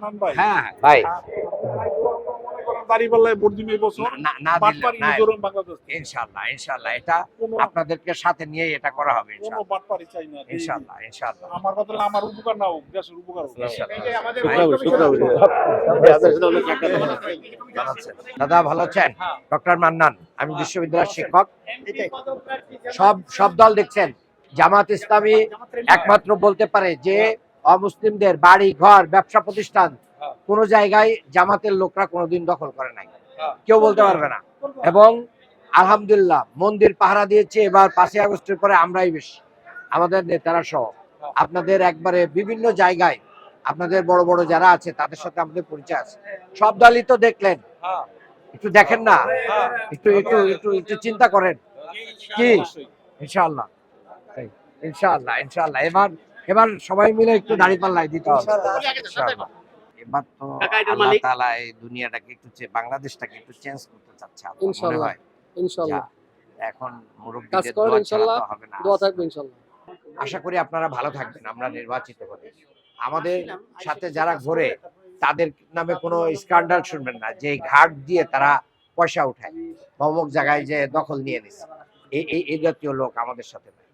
হান্নান ভাই। হ্যাঁ ভাই। দাঁড়িপাল্লায় ভোট দিবে এই বছর। না না দিলে বাটপারি না ধরুন বাংলাদেশ। থেকে। ইনশাআল্লাহ ইনশাআল্লাহ এটা আপনাদেরকে সাথে নিয়ে এটা করা হবে কোনো ইনশাআল্লাহ। বাটপারি চাই না ইনশাআল্লাহ ইনশাআল্লাহ। আমার কথা আমার উপকার না হোক দেশের উপকার দাদা ভালো আছেন? ডক্টর মান্নান আমি বিশ্ববিদ্যালয়ের শিক্ষক। সব সব দল দেখছেন জামাত ইসলামী একমাত্র বলতে পারে যে অমুসলিমদের বাড়ি ঘর ব্যবসা প্রতিষ্ঠান কোন জায়গায় জামাতের লোকরা কোনোদিন দখল করে নাই। কেউ বলতে পারবে না। এবং আলহামদুলিল্লাহ মন্দির পাহারা দিয়েছে এবার পাঁচই আগস্টের পরে আমরাই বেশি। আমাদের নেতারা সহ। আপনাদের একবারে বিভিন্ন জায়গায় আপনাদের বড় বড় যারা আছে তাদের সাথে আমাদের পরিচয় আছে। সব দলই তো দেখলেন। একটু দেখেন না। একটু একটু একটু একটু চিন্তা করেন। কি? ইনশাআল্লাহ। ইনশাআল্লাহ ইনশাআল্লাহ। এবার এবার সবাই মিলে একটু দাঁড়িয়ে পাল্লাই দিতে হবে। এবার তো আল্লাহ তাআলা এই দুনিয়াটাকে একটু বাংলাদেশটাকে একটু চেঞ্জ করতে চাচ্ছে ইনশাআল্লাহ। ইনশাল্লাহ। এখন কাজ মুরব্বীদের করেন দোয়া ছাড়া হবে না। দোয়া থাকবে ইনশাল্লাহ। আশা করি আপনারা ভালো থাকবেন আমরা নির্বাচিত হলে আমাদের সাথে যারা ঘোরে তাদের নামে কোনো স্ক্যান্ডাল শুনবেন না। যে ঘাট দিয়ে তারা পয়সা উঠায় অমুক জায়গায় যে দখল নিয়ে নিছে। এই এই এই জাতীয় লোক আমাদের সাথে নাই।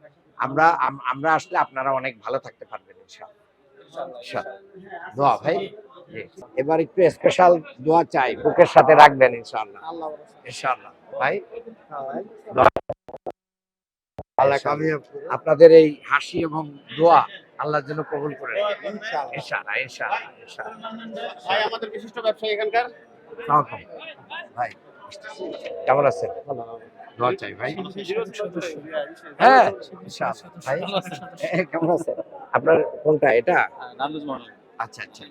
আমরা আম- আমরা আসলে আপনারা অনেক ভালো থাকতে পারবেন ইনশাআল্লাহ। দোয়া ভাই। এবার একটু স্পেশাল দোয়া চাই বুকের সাথে রাখবেন ইনশাআল্লাহ। আল্লাহ ইনশাআল্লাহ। ভাই। আমি আপনাদের এই হাসি এবং দোয়া আল্লাহর জন্য কবুল করে নেন। ইনশাআল্লাহ। ইনশাআল্লাহ ইনশাআল্লাহ ভাই আমাদের বিশিষ্ট ব্যবসায়ী এখানকার? ভাই। কেমন আছেন? দোয়া চাই ভাই। হ্যাঁ। ভাই কেমন আছেন? আপনার কোনটা এটা? আচ্ছা আচ্ছা।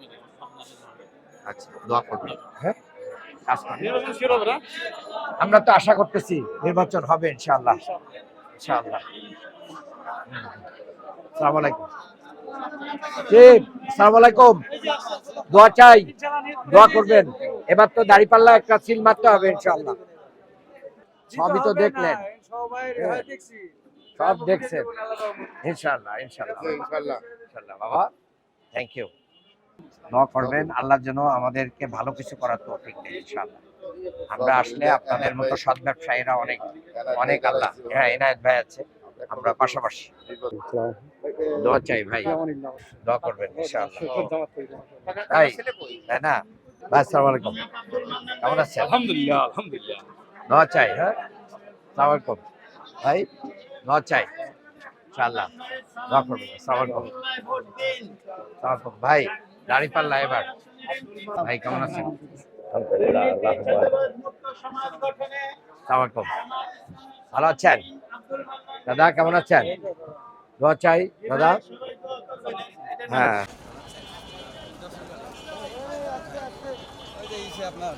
আচ্ছা দোয়া করবেন। হ্যাঁ। আমরা তো আশা করতেছি নির্বাচন হবে ইনশাআল্লাহ। ইনশাআল্লাহ। আলাইকুম। আসসালামু আলাইকুম। দোয়া চাই। দোয়া করবেন। এবার তো দাড়িপাল্লা একটা সিল মারতে হবে ইনশাআল্লাহ। সবই তো দেখলেন। হ্যাঁ। সব দেখছেন। ইনশাআল্লাহ ইনশাআল্লাহ। ইনশাআল্লাহ। ইনশাআল্লাহ বাবা। থ্যাংক ইউ দোয়া করবেন আল্লাহর জন্য আমাদেরকে ভালো কিছু করার তৌফিক দেন ইনশাআল্লাহ। আমরা আসলে আপনাদের মতো সৎ ব্যবসায়ীরা অনেক অনেক আল্লাহ। হ্যাঁ এনায়েত ভাই আছে। আমরা পাশাপাশি। দোয়া চাই ভাই। দোয়া করবেন ইনশাআল্লাহ। তাই তাই না? ভাই আসসালামু আলাইকুম। কেমন আছেন? আলহামদুলিল্লাহ আলহামদুলিল্লাহ। চাই হ্যাঁ? আসসালামু আলাইকুম। ভাই দোয়া চাই ইনশাআল্লাহ। দোয়া করবেন আসসালামু আলাইকুম। ভাই দাড়ি পাল্লা এবার। ভাই কেমন আছেন? আলাইকুম। ভালো আছেন? দাদা কেমন আছেন? দোয়া চাই দাদা? হ্যাঁ। আপনার